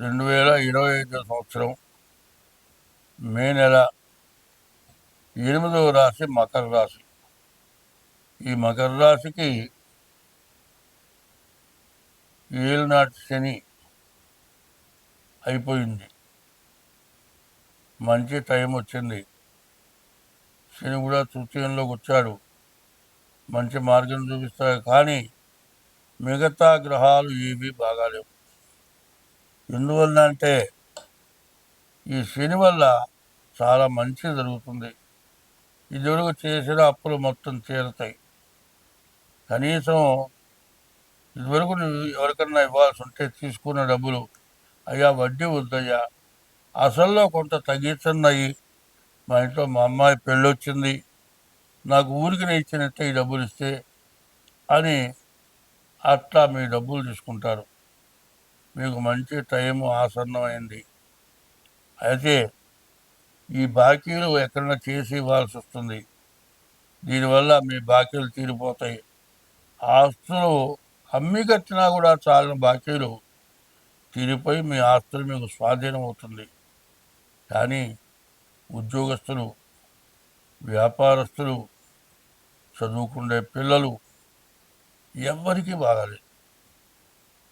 రెండు వేల ఇరవై ఐదో సంవత్సరం మే నెల ఎనిమిదవ రాశి మకర రాశి. ఈ మకర రాశికి ఏలునాటి శని అయిపోయింది. మంచి టైం వచ్చింది. శని కూడా తృతీయంలోకి వచ్చాడు. మంచి మార్గం చూపిస్తాడు. కానీ మిగతా గ్రహాలు ఏవి బాగాలేవు. ఎందువల్ల అంటే ఈ శని వల్ల చాలా మంచి జరుగుతుంది. ఇదివరకు చేసిన అప్పులు మొత్తం తీరుతాయి. కనీసం ఇదివరకు నువ్వు ఎవరికన్నా ఇవ్వాల్సి ఉంటే తీసుకున్న డబ్బులు అయ్యా వడ్డీ వద్దయ్యా అసల్లో కొంత తగ్గించున్నాయి మా ఇంట్లో మా అమ్మాయి పెళ్ళొచ్చింది నాకు ఊరికి ఇచ్చినట్టే ఈ డబ్బులు ఇస్తే అని అట్లా మీ డబ్బులు తీసుకుంటారు. మీకు మంచి టైం ఆసన్నమైంది. అయితే ఈ బాకీలు ఎక్కడన్నా చేసి ఇవ్వాల్సి వస్తుంది. దీనివల్ల మీ బాకీలు తీరిపోతాయి. ఆస్తులు అమ్మి కట్టినా కూడా చాలిన బాకీలు తీరిపోయి మీ ఆస్తులు మీకు స్వాధీనం అవుతుంది. కానీ ఉద్యోగస్తులు వ్యాపారస్తులు చదువుకునే పిల్లలు ఎవ్వరికీ బాగాలేదు.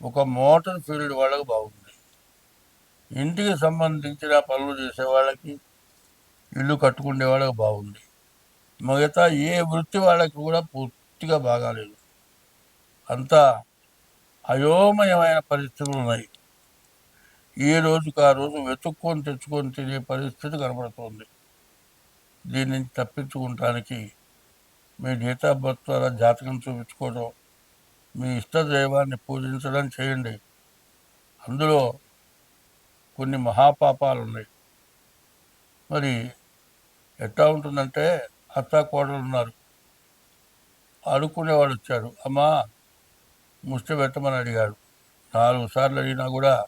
ఒక మోటార్ ఫీల్డ్ వాళ్ళకి బాగుంది. ఇంటికి సంబంధించిన పనులు చేసే వాళ్ళకి ఇల్లు కట్టుకునే వాళ్ళకి బాగుంది. మిగతా ఏ వృత్తి వాళ్ళకి కూడా పూర్తిగా బాగాలేదు. అంతా అయోమయమైన పరిస్థితులు ఉన్నాయి. ఏ రోజుకు ఆ రోజు వెతుక్కొని తెచ్చుకొని తినే పరిస్థితి కనబడుతోంది దీని నుంచి తప్పించుకుంటానికి మీ డేట్ ఆఫ్ బర్త్ ద్వారా జాతకం చూపించుకోవడం మీ ఇష్ట దైవాన్ని పూజించడం చేయండి. అందులో కొన్ని మహాపాపాలు ఉన్నాయి మరి ఎట్లా ఉంటుందంటే అత్త కోడలు ఉన్నారు. అడుక్కునేవాడు వచ్చాడు. అమ్మా ముష్టి పెట్టమని అడిగాడు. నాలుగు సార్లు అడిగినా కూడా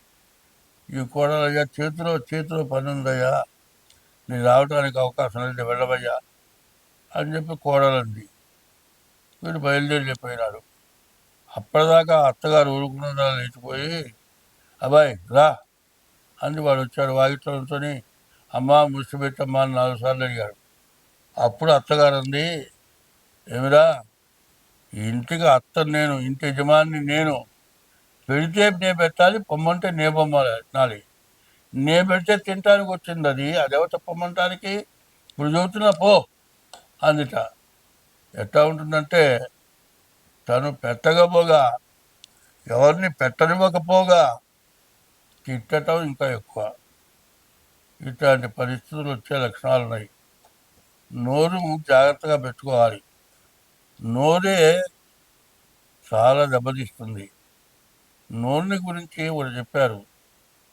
ఈ కోడలు అయ్యా చేతిలో చేతిలో పని ఉందయ్యా నేను రావడానికి అవకాశం లేదు వెళ్ళవయ్యా అని చెప్పి కోడలంది. వీడు బయలుదేరి చెప్పినాడు అప్పటిదాకా అత్తగారు ఊరుకున్నదా లేచిపోయి అబ్బాయి రా అని వాడు వచ్చాడు వాకిట్లో అమ్మ ముష్టి పెట్టమ్మా అని నాలుగు సార్లు అడిగాడు. అప్పుడు అత్తగారు అంది ఏమిరా ఇంటికి అత్త నేను ఇంటి యజమాని నేను పెడితే నే పెట్టాలి పొమ్మంటే నే పొమ్మాలి. నే పెడితే తినటానికి వచ్చింది అది అదేవో పొమ్మంటానికి? ఇప్పుడు చదువుతున్నా పో అందుట. ఎట్లా ఉంటుందంటే తను పెట్టకపోగా ఎవరిని పెట్టనివ్వకపోగా తిట్టడం ఇంకా ఎక్కువ. ఇట్లాంటి పరిస్థితులు వచ్చే లక్షణాలు ఉన్నాయి. నోరు జాగ్రత్తగా పెట్టుకోవాలి. నోరే చాలా దెబ్బతీస్తుంది. నోరుని గురించి ఒకటి చెప్పారు.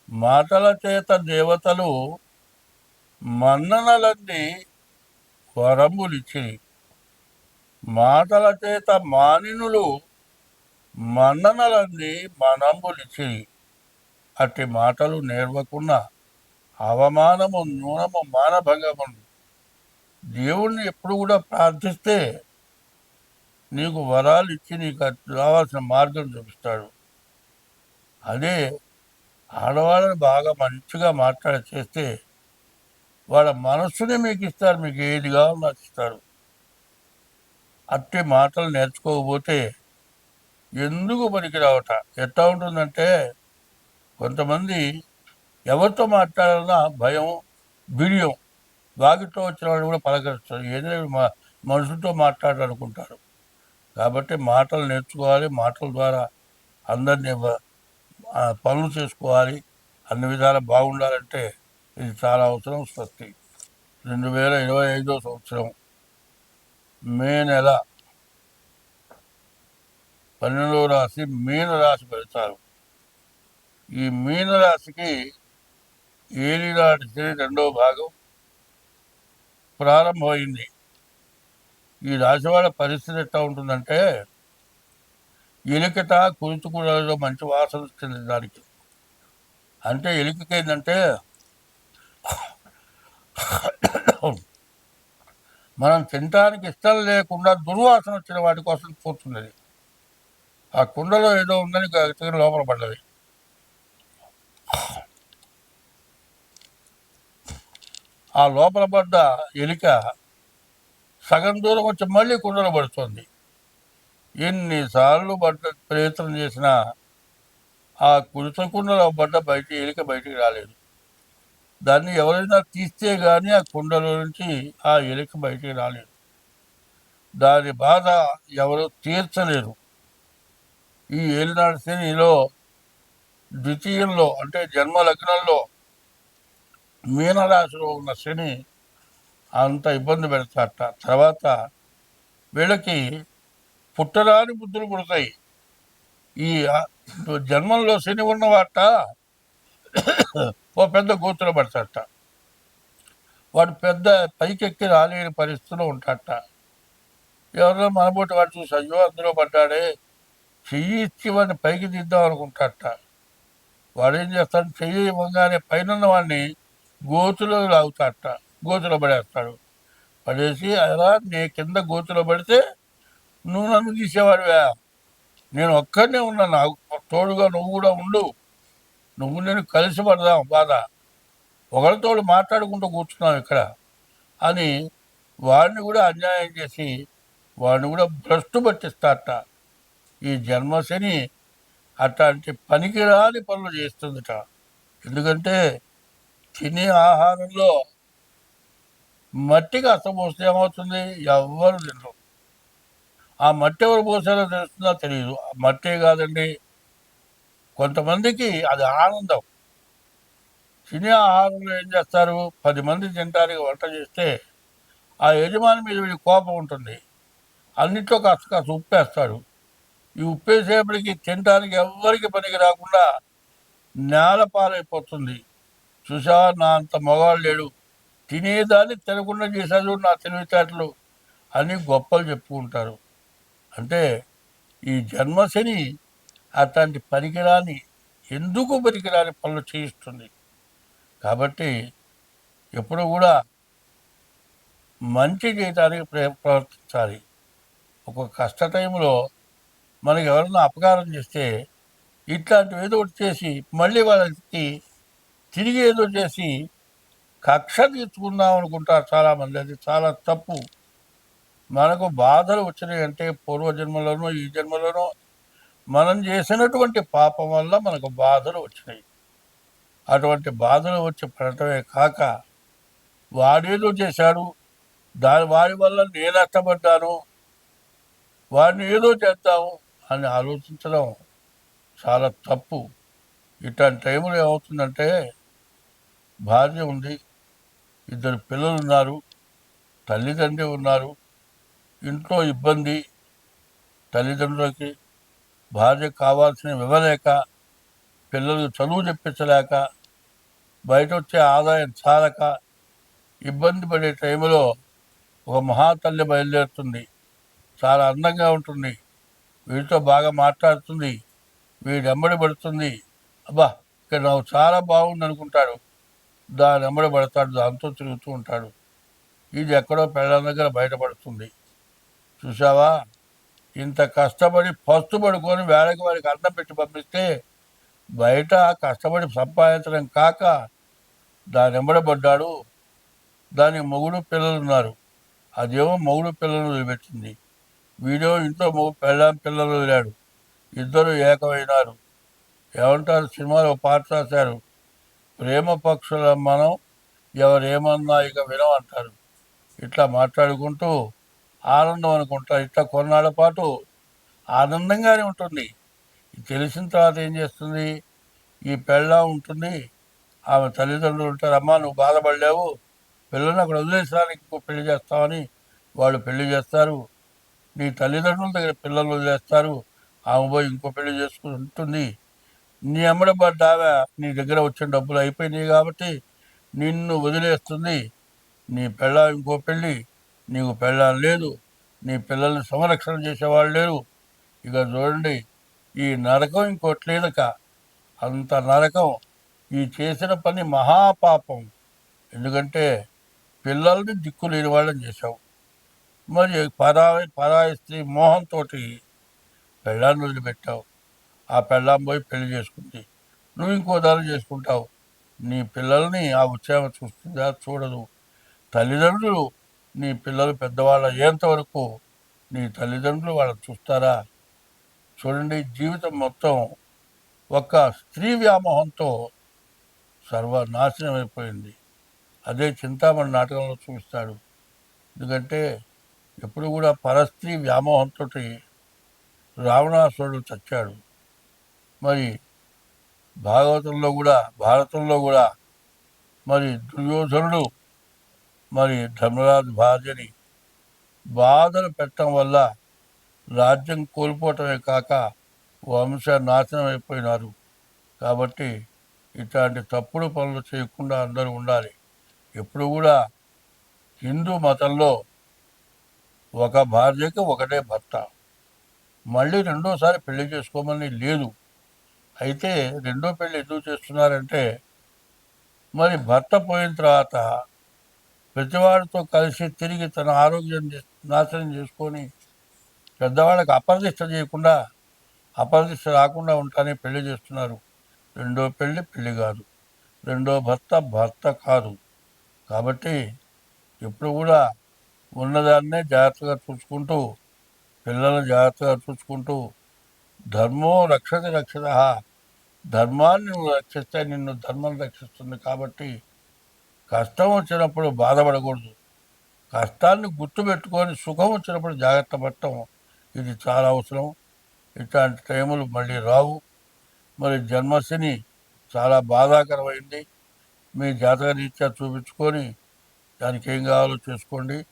మాటల చేత దేవతలు మన్ననలన్నీ వరములిచ్చి మాటల చేత మానినులు మన్ననలన్నీ మనంబులిచ్చి అట్టి మాటలు నేర్వకున్న అవమానము నూనము మానభంగము దేవుణ్ణి ఎప్పుడు కూడా ప్రార్థిస్తే నీకు వరాలు ఇచ్చి నీకు రావాల్సిన మార్గం చూపిస్తాడు. అదే ఆడవాళ్ళని బాగా మంచిగా మాట్లాడ చేస్తే వాళ్ళ మనస్సునే మీకు ఇస్తారు మీకు ఏది కావాలో నాకు ఇస్తారు. అట్టి మాటలు నేర్చుకోకపోతే ఎందుకు పనికి రావట ఎట్లా ఉంటుందంటే కొంతమంది ఎవరితో మాట్లాడాలన్నా భయం బిడియం. వాకిట్లో వచ్చిన వాళ్ళు కూడా పలకరిస్తారు. ఏదైనా మా మనుషులతో మాట్లాడాలనుకుంటారు. కాబట్టి మాటలు నేర్చుకోవాలి మాటల ద్వారా అందరినీ పనులు చేసుకోవాలి. అన్ని విధాలు బాగుండాలంటే ఇది చాలా అవసరం స్వస్తి. రెండు వేల ఇరవై ఐదో సంవత్సరం. మే నెల పన్నెండవ రాశి మీన రాశి పెడతారు ఈ మీన రాశికి ఏలినాటి శని రెండవ భాగం ప్రారంభమైంది. ఈ రాశి వాళ్ళ పరిస్థితి ఎట్లా ఉంటుందంటే ఎలికట కురుచుకులలో మంచి వాసన వచ్చింది దానికి. అంటే ఎలికకి ఏంటంటే మనం తినటానికి ఇష్టం లేకుండా దుర్వాసన వచ్చిన వాటి కోసం కూర్చున్నది. ఆ కుండలో ఏదో ఉందని చికెన్ లోపల పడ్డది. ఆ లోపల పడ్డ ఎలిక సగం దూరం వచ్చి మళ్ళీ కుండలో పడుతుంది. ఎన్నిసార్లు పడ్డ ప్రయత్నం చేసినా ఆ కుడిత కుండలో పడ్డ బయట ఎలిక బయటికి రాలేదు. దాన్ని ఎవరైనా తీస్తే కానీ ఆ కుండలో నుంచి ఆ ఎలిక బయటికి రాలేదు. దాని బాధ ఎవరు తీర్చలేరు. ఈ ఏలినాడు శనిలో ద్వితీయంలో అంటే జన్మ లగ్నంలో మీనరాశిలో ఉన్న శని అంత ఇబ్బంది పెడతాట తర్వాత వీళ్ళకి పుట్టరాని బుద్ధులు పుడతాయి. ఈ జన్మంలో శని ఉన్నవాట ఓ పెద్ద గోతులో పడతాట వాడు పెద్ద పైకెక్కి రాలేని పరిస్థితిలో ఉంటాడట. ఎవరో మనబోటి వాడు చూసి అయ్యో అందులో పడ్డాడే. చెయ్యి ఇచ్చి వాడిని పైకి దిద్దాం అనుకుంటాడట. వాడు ఏం చేస్తాడు? చెయ్యి ఇవ్వగానే పైన వాడిని గోతులో లాగుతాట గోతులో పడేస్తాడు. పడేసి అలా నీ కింద గోతులో పడితే నువ్వు నన్ను తీసేవాడివా. నేను ఒక్కడనే ఉన్నా నాకు తోడుగా నువ్వు కూడా ఉండు. నువ్వు నేను కలిసి పడదాం బాధ. ఒకరితో మాట్లాడుకుంటూ కూర్చున్నాం ఇక్కడ. అని వాడిని కూడా అన్యాయం చేసి వాడిని కూడా భ్రష్టు పట్టిస్తారట. ఈ జన్మశని అట్లాంటి పనికిరాని పనులు చేస్తుందిట. ఎందుకంటే తినే ఆహారంలో మట్టికి అసపోస్తే ఏమవుతుంది? ఎవ్వరు తినరు. ఆ మట్టి ఎవరు పోసారో తెలుస్తుందో? తెలియదు ఆ మట్టే కాదండి. కొంతమందికి అది ఆనందం. తినే ఆహారంలో ఏం చేస్తారు? పది మంది తినడానికి వంట చేస్తే ఆ యజమాని మీద వీడి కోపం ఉంటుంది. అన్నిట్లో కాస్త కాస్త ఉప్పేస్తాడు. ఈ ఉప్పేసేపటికి తినడానికి ఎవ్వరికి పనికి రాకుండా నేల పాలైపోతుంది. చూసా నా అంత మగవాళ్ళు లేడు. తినేదాన్ని తినకుండా చేశాడు నా తెలివితేటలు అని గొప్పలు చెప్పుకుంటారు. అంటే ఈ జన్మశని అట్లాంటి పనికిరాని ఎందుకు పనికిరాని పనులు చేయిస్తుంది? కాబట్టి ఎప్పుడు కూడా మంచి చేయడానికి ప్ర- ప్రవర్తించాలి. ఒక కష్ట టైంలో మనకి ఎవరన్నా అపకారం చేస్తే ఇట్లాంటివి ఏదో ఒకటి చేసి మళ్ళీ వాళ్ళకి తిరిగి ఏదో చేసి కక్ష తీర్చుకుందాం అనుకుంటారు చాలామంది. అది చాలా తప్పు. మనకు బాధలు వచ్చినాయి అంటే పూర్వజన్మలోనో ఈ జన్మలోనో మనం చేసినటువంటి పాపం వల్ల మనకు బాధలు వచ్చినాయి. అటువంటి బాధలు వచ్చి పడటమే కాక వాడేదో చేశాడు దాని వారి వల్ల నేను నష్టపడ్డాను వాడిని ఏదో చేద్దాము అని ఆలోచించడం చాలా తప్పు. ఇట్లాంటి టైంలో ఏమవుతుందంటే భార్య ఉంది ఇద్దరు పిల్లలు ఉన్నారు తల్లిదండ్రి ఉన్నారు ఇంట్లో ఇబ్బంది తల్లిదండ్రులకి భార్య కావాల్సినవి ఇవ్వలేక పిల్లలు చదువు చెప్పించలేక బయట వచ్చే ఆదాయం చాలక ఇబ్బంది పడే టైంలో ఒక మహాతల్లి బయలుదేరుతుంది. చాలా అందంగా ఉంటుంది. వీడితో బాగా మాట్లాడుతుంది. వీడెంబడి పడుతుంది. అబ్బా ఇక్కడ నాకు చాలా బాగుంది అనుకుంటాడు దాని వెంబడి పడతాడు. దాంతో తిరుగుతూ ఉంటాడు. ఇది ఎక్కడో పెళ్ళ దగ్గర బయటపడుతుంది. చూసావా ఇంత కష్టపడి పస్తు పడుకొని వేళకి వాడికి అన్నం పెట్టి పంపిస్తే బయట కష్టపడి సంపాదించడం కాక దాని ఎంబడబడ్డాడు దాని మొగుడు పిల్లలు ఉన్నారు. అదేమో మొగుడు పిల్లలు వదిలిపెట్టింది. వీడియో ఇంట్లో మొగు పెళ్ళాం పిల్లలు వదిలాడు. ఇద్దరు ఏకమైనారు. ఏమంటారు? సినిమాలో ఒక పాట రాశారు. ప్రేమ పక్షుల మనం ఎవరేమన్నా ఇక వినమంటారు. ఇట్లా మాట్లాడుకుంటూ ఆనందం అనుకుంటా. ఇట్లా కొన్నాళ్ళ పాటు ఆనందంగానే ఉంటుంది. తెలిసిన తర్వాత ఏం చేస్తుంది? ఈ పెళ్ళ ఉంటుంది. ఆమె తల్లిదండ్రులు ఉంటారు. అమ్మా నువ్వు బాధపడలేవు. పిల్లల్ని అక్కడ వదిలేసానికి ఇంకో పెళ్ళి చేస్తామని వాళ్ళు పెళ్ళి చేస్తారు. నీ తల్లిదండ్రుల దగ్గర పిల్లలు వదిలేస్తారు. ఆమె పోయి ఇంకో పెళ్ళి చేసుకుని ఉంటుంది. నీ అమ్మడబడ్డ ఆమె నీ దగ్గర వచ్చిన డబ్బులు అయిపోయినాయి కాబట్టి నిన్ను వదిలేస్తుంది. నీ పెళ్ళ ఇంకో పెళ్ళి నీకు పెళ్ళాలు లేదు నీ పిల్లల్ని సంరక్షణ చేసేవాళ్ళు లేరు. ఇక చూడండి ఈ నరకం ఇంకోటి లేదక అంత నరకం ఈ చేసిన పని మహాపాపం. ఎందుకంటే పిల్లల్ని దిక్కు లేని వాళ్ళని చేశావు. మరి పరాయి పరాయి స్త్రీ మోహంతో పెళ్ళాన్ని వదిలిపెట్టావు. ఆ పెళ్ళాం పోయి పెళ్ళి చేసుకుంది. నువ్వు ఇంకో దాన్ని చేసుకుంటావు. నీ పిల్లల్ని ఆ ఉత్సాహం చూస్తుందా చూడదు. తల్లిదండ్రులు నీ పిల్లలు పెద్దవాళ్ళు అయ్యేంతవరకు నీ తల్లిదండ్రులు వాళ్ళని చూస్తారా? చూడండి జీవితం మొత్తం ఒక స్త్రీ వ్యామోహంతో సర్వనాశనం అయిపోయింది అదే చింతామణి నాటకంలో చూపిస్తాడు. ఎందుకంటే ఎప్పుడు కూడా పరస్త్రీ వ్యామోహంతో రావణాసురుడు చచ్చాడు. మరి భాగవతంలో కూడా భారతంలో కూడా మరి దుర్యోధనుడు మరి ధర్మరాజు భార్యని బాధలు పెట్టడం వల్ల రాజ్యం కోల్పోవటమే కాక వంశ నాశనం అయిపోయినారు. కాబట్టి ఇట్లాంటి తప్పుడు పనులు చేయకుండా అందరూ ఉండాలి. ఎప్పుడు కూడా హిందూ మతంలో ఒక భార్యకి ఒకటే భర్త. మళ్ళీ రెండోసారి పెళ్ళి చేసుకోమని లేదు. అయితే రెండో పెళ్ళి ఎందుకు చేస్తున్నారంటే మరి భర్త పోయిన తర్వాత ప్రతివాడితో కలిసి తిరిగి తన ఆరోగ్యం చే- నాశనం చేసుకొని పెద్దవాళ్ళకి అపరదిష్ట చేయకుండా అపరదిష్ట రాకుండా ఉంటానే పెళ్ళి చేస్తున్నారు. రెండో పెళ్ళి పెళ్ళి కాదు. రెండో భర్త భర్త కాదు. కాబట్టి ఎప్పుడు కూడా ఉన్నదాన్నే జాగ్రత్తగా చూసుకుంటూ పిల్లలను జాగ్రత్తగా చూసుకుంటూ ధర్మో రక్షతి రక్షత ధర్మాన్ని నువ్వు రక్షిస్తే నిన్ను ధర్మం రక్షిస్తుంది కాబట్టి కష్టం వచ్చినప్పుడు బాధపడకూడదు. కష్టాన్ని గుర్తుపెట్టుకొని సుఖం వచ్చినప్పుడు జాగ్రత్త పడటం ఇది చాలా అవసరం. ఇట్లాంటి టైములు మళ్ళీ రావు. మరి జన్మశని చాలా బాధాకరమైంది. మీ జాతక రీత్యా చూపించుకొని దానికి ఏం కావాలో చేసుకోండి.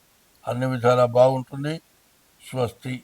అన్ని విధాలా బాగుంటుంది. స్వస్తి.